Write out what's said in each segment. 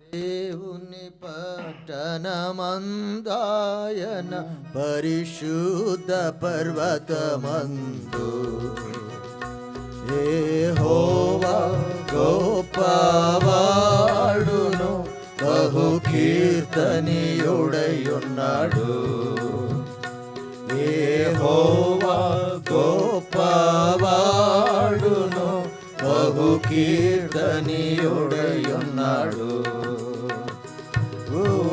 దేవుని పట్టణమందాయన పరిశుద్ధ పర్వతమందు. హోవా గోపవాడును బహు కీర్తనీయుడయున్నాడు హోవా గోపవాడును బహు కీర్తనీయుడయున్నాడు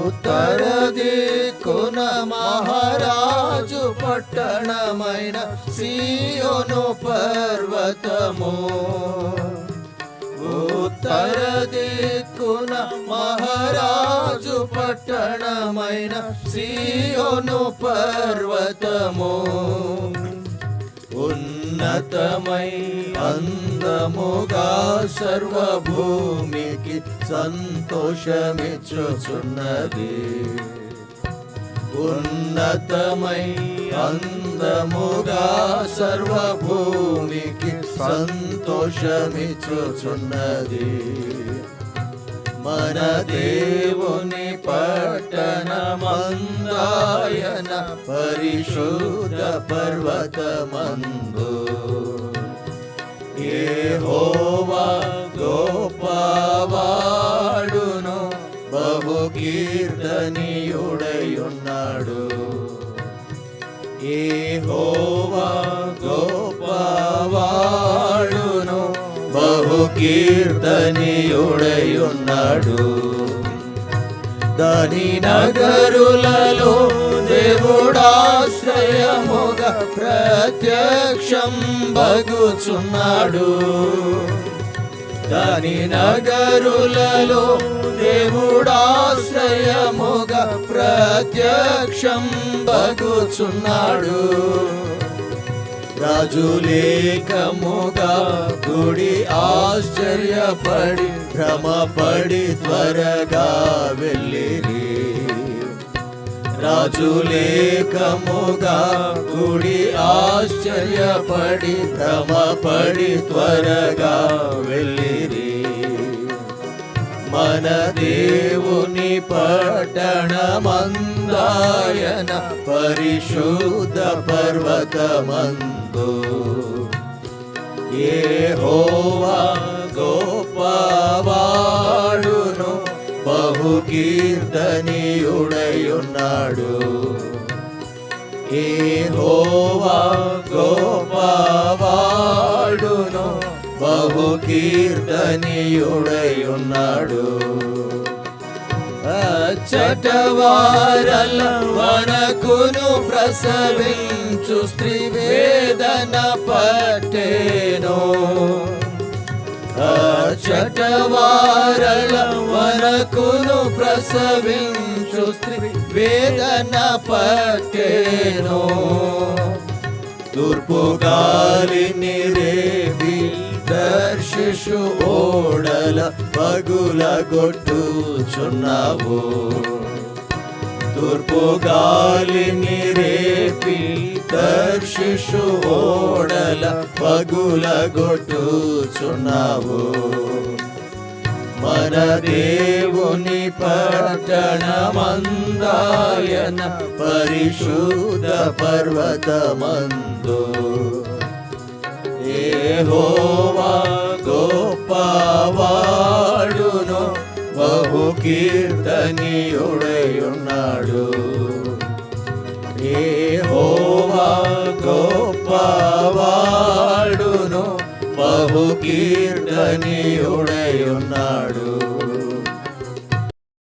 ఉత్తర దిక్కున మహారాజు పట్టణమైన సియోను పర్వతము. ఉత్తర దిక్కున మహారాజు పట్టణమైన సియోను పర్వతము. ఉన్నతమై అందముగా సర్వభూమికి సంతోషమిచ్చుచున్నది. ఉన్నతమై అందముగా సర్వభూమికి సంతోషమిచ్చుచున్నది. మన దేవుని పట్టణమందాయన పరిశుద్ధ పర్వతమందు హోవా గోపవాడును బహు కీర్తనీయుడయున్నాడు హోవా గోపవాడును బహు కీర్తనీయుడయున్నాడు దాని నగరులలో దేవుడాశ్రయముగ ప్రత్యక్షం బగుచున్నాడు. దాని నగరులలో దేవుడాశ్రయముగ ప్రత్యక్షం బగుచున్నాడు. రాజులేకముగా గుడి ఆశ్చర్యపడి భ్రమపడి త్వరగా వెళ్ళిరి. రాజులేకముగా గుడి ఆశ్చర్యపడి భ్రమపడి త్వరగా వెళ్ళిరి. మన దేవుని పట్టణమందాయన పరిశుద్ధ పర్వతమందు. యెహోవా గోపవాడును బహు కీర్తనీయుడయున్నాడు. ఏ గోపవాడును బహు కీర్తనీయుడయున్నాడు చటవారల వనకును ప్రసవించు స్త్రీ వేదన పట్టేను చటవారల వనకును ప్రసవించు స్త్రీ వేదన పట్టేను తూర్పు గాలి నిరే దర్శిషు ఓడల పగుల కొట్టుచున్నావు తూర్పు గాలిని రేపి దర్శిషు ఓడల పగుల కొట్టుచున్నావు మన దేవుని పట్టణమందాయన పరిశుద్ధ పర్వతమందు ఏహోవా గొప్పవాడును బహు కీర్తనీయుడయున్నాడు. ఏహోవా గొప్పవాడును బహు కీర్తనీయుడయున్నాడు